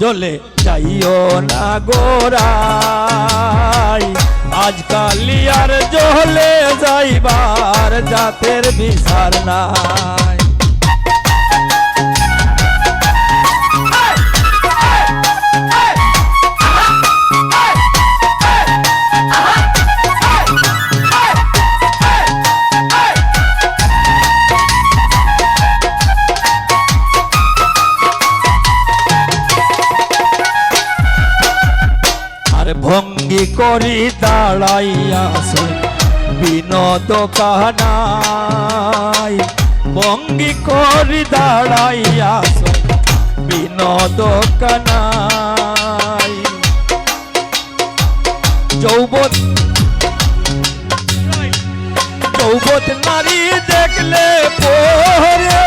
জলে যাইও না গোরাই আজকাল আর জলে যাইবার জাতের বিচার নাই। ভঙ্গি করি দাঁড়াইয়াছে বিনোদ কানাই ভঙ্গি করি দাঁড়াইয়াছে বিনোদ কানাই যৌবত যৌবত নারী দেখলে পরে,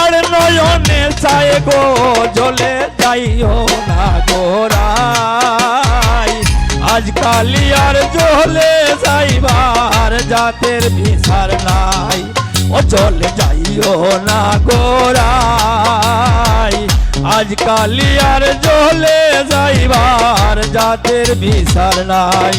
আর নয়নে চায় গো জলে যাইও। না আজকাল আর জলে যাইবার জাতের বিচার নাই। ও চলে যাইও না গোরাই আজকাল আর জলে যাইবার জাতের বিচার নাই।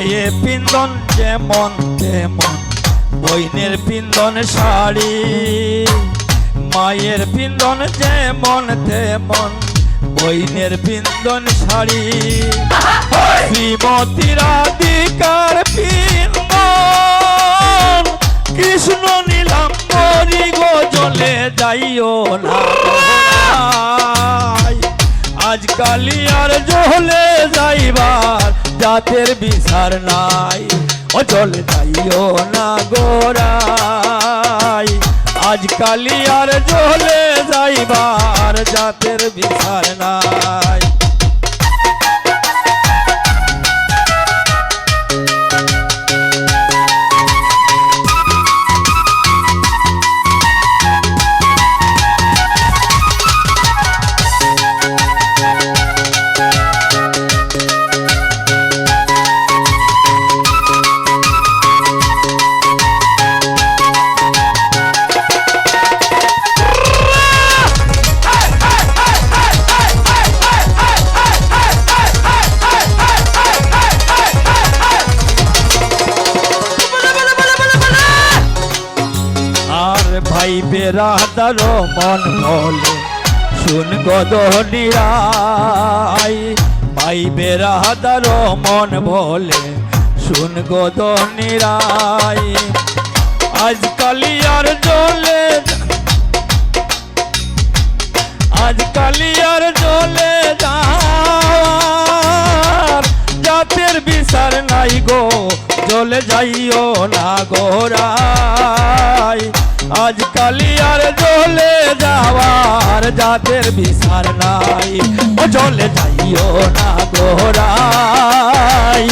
মায়ে পিন্দন যেমন তেমন বইনের পিন্দন শাড়ি। মায়ের পিন্দন যেমন তেমন বইনের পিন্দন শাড়ি। শ্রীমতীর আদিকার পিন্দন কৃষ্ণ নীলাম মরি গো জলে যাইও না। আজকাল আর জলে যাইবার জাতের বিচার নাই অচল যাইও না গোরাই আজকালি আর জলে যাইবার জাতের বিচার নাই। ভাই বেরাদার মন বলে শুন গদনিরাই ভাই বেরাদার মন বলে শুন গদনিরাই আজকাল আর জলে আজকাল আর জলে জাতের বিচার নাই গো জলে যাইও না গোরাই আজকাল আর জলে যাওয়ার জাতের বিচার নাই ও জলে যাইও না গোরাই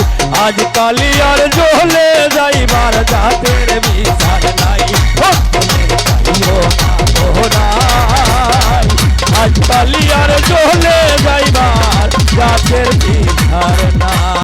আজকাল আর জলে যাইবার জাতের বিচার নাই ও জলে যাইও না গোরাই আজকাল আর জলে যাইবার জাতের বিচার